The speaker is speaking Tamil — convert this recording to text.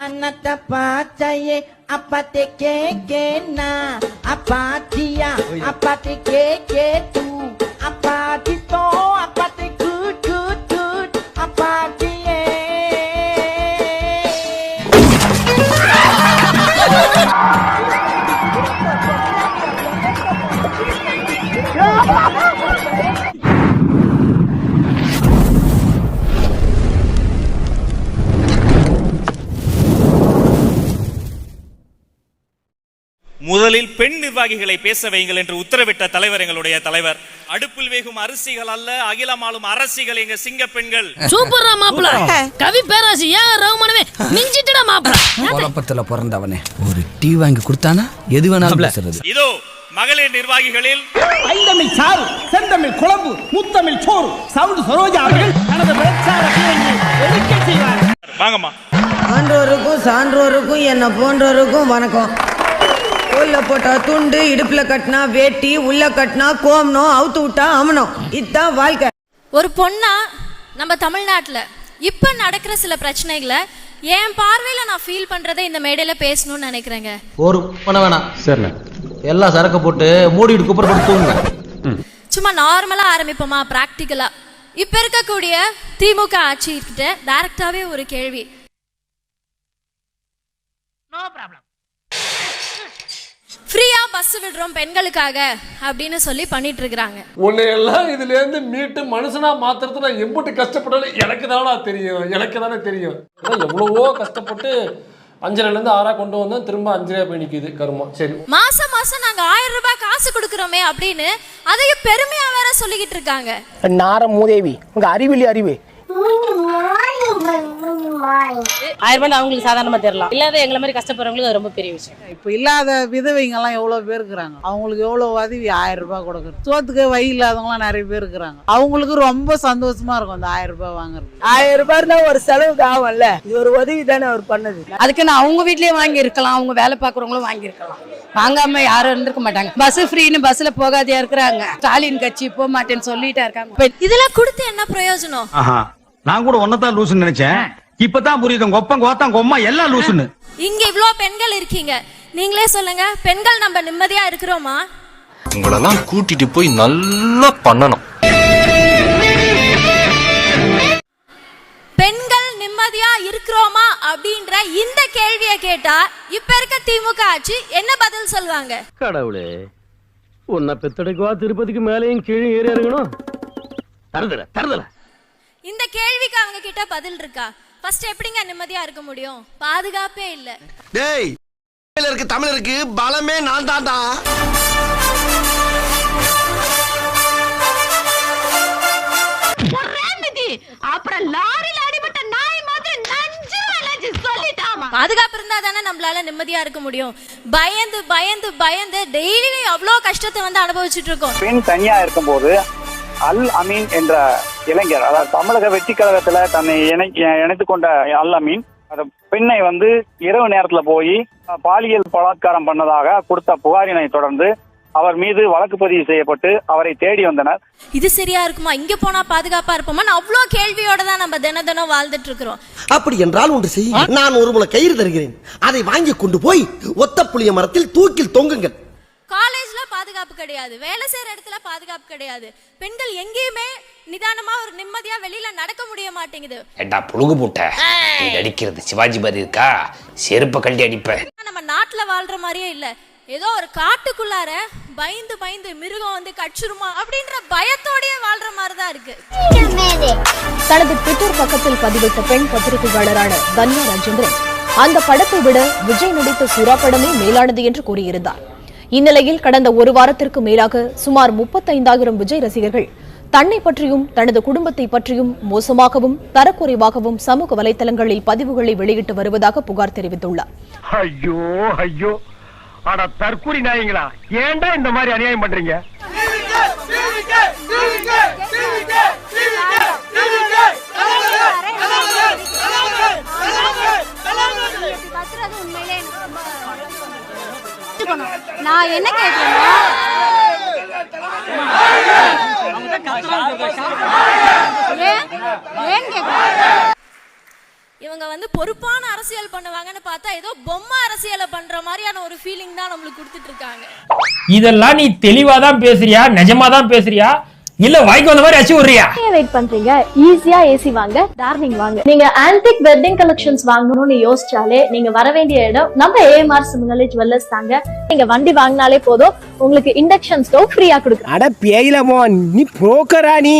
अनत पाचाये अपते के के ना अपातिया अपते के के तू। முதலில் பெண் நிர்வாகிகளை பேச வையுங்கள் என்று உத்தரவிட்ட தலைவர் எங்களுடைய தலைவர். அடுப்பில் வேகும் அரிசிகள் அல்ல அகிலமாலும் அரசிகள் எங்க சிங்க பெண்கள். சூப்பரா மாப்பிள. கவி பேராசி ஏன் ரகுமானவே மிஞ்சிட்டடா மாப்பிள. குழப்பத்துல பிறந்தவனே. ஒரு டீ வாங்கி கொடுத்தானா? எது வேணாலும் பேசுறது. இதோ மகளிர் நிர்வாகிகளில் ஐந்தமிழ் சாறு செந்தமிழ் குழம்பு முத்தமிழ் சோறு சவுண்டு சரோஜா அவர்கள் தனது பிரச்சார பீரங்கி ஒலிக்க செய்வார். வாங்கம்மா. ஆன்றோருக்கும் சான்றோருக்கும் என்னை போன்றோருக்கும் வணக்கம். தோல்ல போட்டா துண்டு இடுப்புல கட்டினா வேட்டி உள்ள கட்டினா கோமனம் அவுத்து விட்டா அமனம் இதுதான் வாழ்க்கை. ஒரு பொண்ணா நம்ம தமிழ்நாட்டில் இப்போ நடக்கிற சில பிரச்சனைகளை என் பார்வையில் நான் ஃபீல் பண்ணுறதை இந்த மேடையில் பேசணும்னு நினைக்கிறேங்க. ஒரு பண்ண வேணாம். சரிண்ணே. எல்லாம் சரக்கு போட்டு மூடிட்டு குப்புறப்பட்டு தூங்குங்க. சும்மா நார்மலாக ஆரம்பிப்போமா ப்ராக்டிக்கலாக இப்போ இருக்கக்கூடிய திமுக ஆட்சிக்கிட்ட டைரக்டாகவே ஒரு கேள்வி. ஃப்ரீயா பஸ் விடுறோம் பெண்களுக்காக அப்படின்னு சொல்லி பண்ணிட்டு இருக்கிறாங்க உன்னையெல்லாம் இதுல இருந்து மீட்டு மனுஷனா மாத்துறது நான் எம்பிட்டு கஷ்டப்பட்டாலும் எனக்கு தானா தெரியும். எனக்கு தானே தெரியும். எவ்வளவோ கஷ்டப்பட்டு அஞ்சரைல இருந்து ஆறா கொண்டு வந்தேன் திரும்ப அஞ்சரையா போய் நிக்குது கருமம் சரி. மாசம் மாசம் நாங்க ஆயிரம் ரூபாய் காசு கொடுக்குறோமே அப்படின்னு அதையும் பெருமையா வேற சொல்லிக்கிட்டு இருக்காங்க. நார மூதேவி உங்க அறிவிலி அறிவு. ஆயிரம் ரூபாய் அவங்களுக்கு சாதாரணமா தெரியலாம் இல்லாத எங்களை மாதிரி கஷ்டப்படுறவங்களுக்கு அது ரொம்ப பெரிய விஷயம். இப்போ இல்லாத விதவைங்க எல்லாம் எவ்வளவு பேர் இருக்கிறாங்க? அவங்களுக்கு எவ்வளவு உதவி? ஆயிரம் ரூபாய் கொடுக்குறது. சோத்துக்கு வழி இல்லாதவங்களாம் நிறைய பேர் இருக்கிறாங்க. அவங்களுக்கு ரொம்ப சந்தோஷமா இருக்கும் அந்த ஆயிரம் ரூபாய் வாங்குறது. ஆயிரம் ரூபாய் இருந்தா ஒரு செலவுக்கு ஆகும்ல. இது ஒரு உதவி தானே அவர் பண்ணது. அதுக்கு நான் அவங்க வீட்லயே வாங்கி இருக்கலாம் அவங்க வேலை பாக்குறவங்களும் வாங்கி இருக்கலாம் வாங்காம யாரும் இருந்திருக்க மாட்டாங்க. பஸ் ஃப்ரீன்னு பஸ்ல போகாதையா இருக்கிறாங்க. ஸ்டாலின் கட்சி போக மாட்டேன்னு சொல்லிட்டா இருக்காங்க. இதெல்லாம் கொடுத்து என்ன பிரயோஜனம்? நான் கூட ஒன்னதான் லூசுன்னு நினைச்சேன். இப்பதான் புரியுது. உங்க ஒப்பம் கோத்தம் கொம்மா எல்லாம் லூசுன்னு. இங்க இவ்ளோ பெண்கள் இருக்கீங்க. நீங்களே சொல்லுங்க பெண்கள் நம்ம நிம்மதியா இருக்கிறோமா? உங்களெல்லாம் கூட்டிட்டு போய் நல்லா பண்ணணும். பெண்கள் நிம்மதியா இருக்கிறோமா அப்படின்ற இந்த கேள்வியை கேட்டா இப்ப இருக்க திமுக ஆட்சி என்ன பதில் சொல்லுவாங்க? கடவுளே உன்னை பெத்தடைக்குவா திருப்பதிக்கு மேலேயும் கீழே ஏறி இறங்கணும்? தருதல தருதல. இந்த கேள்விக்கு அவங்க கிட்ட பதில் இருக்கா? ஃபர்ஸ்ட் எப்படிங்க நிம்மதியா இருக்க முடியும்? பாதுகாப்பே இல்ல. டேய் இருக்கு தமிழருக்கு பலமே நான் தான்டா அப்புறம் லாரில அடிபட்ட நாய் மாதிரி நஞ்சு வளைஞ்சு சொல்லிட்டாமா? பாதுகாப்பு இருந்தா தானே நம்மளால நிம்மதியா இருக்க முடியும். பயந்து பயந்து பயந்து டெய்லி அவ்வளோ கஷ்டத்தை வந்து அனுபவிச்சுட்டு இருக்கோம். பெண் தனியா இருக்கும்போது அல் அமீன் என்ற இளைஞர் அதாவது தமிழக வெற்றி கழகத்துல தன்னை இணை இணைத்து கொண்ட அல் அமீன் அந்த பெண்ணை வந்து இரவு நேரத்துல போய் பாலியல் பலாத்காரம் பண்ணதாக கொடுத்த புகாரினை தொடர்ந்து அவர் மீது வழக்கு பதிவு செய்யப்பட்டு அவரை தேடி வந்தனர். இது சரியா இருக்குமா? இங்க போனா பாதுகாப்பா இருப்போமா? அவ்வளோ கேள்வியோட தான் நம்ம தின தினம் வாழ்ந்துட்டு இருக்கிறோம். அப்படி என்றால் ஒன்று செய் நான் ஒரு முளை கயிறு தருகிறேன். அதை வாங்கி கொண்டு போய் ஒத்த புளிய மரத்தில் தூக்கில் தொங்குங்கள். பாதுகாப்பு கிடையாது. வேலை செய்யற இடத்துல பாதுகாப்பு கிடையாது. பெண்கள் எங்கேயுமே நிதானமா ஒரு நிம்மதியா வெளியில நடக்க முடிய மாட்டேங்குது. ஏண்டா புழுகு போட்ட நீ நடிக்கிறது சிவாஜி மாதிரி இருக்கா? செருப்ப கழட்டி அடிப்பேன். நம்ம நாட்டுல வாழ்ற மாதிரியே இல்ல. ஏதோ ஒரு காட்டுக்குள்ளார பயந்து பயந்து மிருகம் வந்து கடிச்சிருமா அப்படின்ற பயத்தோடயே வாழ்ற மாதிரி தான் இருக்கு. தனது ட்விட்டர் பக்கத்தில் பதிவிட்ட பெண் பத்திரிகையாளரான தன்யா ராஜேந்திரன் அந்த படத்தை விட விஜய் நடித்த சுறா படமே மேலானது என்று கூறியிருந்தார். இந்நிலையில் கடந்த ஒரு வாரத்திற்கு மேலாக சுமார் முப்பத்தைந்தாயிரம் விஜய் ரசிகர்கள் தன்னை பற்றியும் தனது குடும்பத்தை பற்றியும் மோசமாகவும் தரக்குறைவாகவும் சமூக வலைதளங்களில் பதிவுகளை வெளியிட்டு வருவதாக புகார் தெரிவித்துள்ளார். ஐயோ ஐயோ. அட தற்கூரி நாயங்களா ஏன்டா இந்த மாதிரி அநியாயம் பண்றீங்க? நான் என்ன கேட்கிறேன்னா இவங்க வந்து பொறுப்பான அரசியல் பண்ணுவாங்கன்னு பார்த்தா ஏதோ பொம்மை அரசியலை பண்ற மாதிரியான ஒரு ஃபீலிங் தான் நம்மளுக்கு கொடுத்துட்டு இருக்காங்க. இதெல்லாம் நீ தெளிவா தான் பேசுறியா? நிஜமா தான் பேசுறியா? இல்ல வாய்க்கு வந்த மாதிரி அச்சு விடுறியா? வெயிட் பண்றீங்க? ஈஸியா ஏசி வாங்க டார்னிங் வாங்க. நீங்க ஆன்டிக் வெட்டிங் கலெக்ஷன்ஸ் வாங்கணும்னு யோசிச்சாலே நீங்க வர வேண்டிய இடம் நம்ம ஏஎம்ஆர் சிமங்கலை ஜுவல்லர்ஸ் தாங்க. நீங்க வண்டி வாங்கினாலே போதும் உங்களுக்கு இண்டக்ஷன் ஸ்டவ் ஃப்ரீயா கொடுக்குறோம் அட பேயில நீ புரோக்கரா நீ.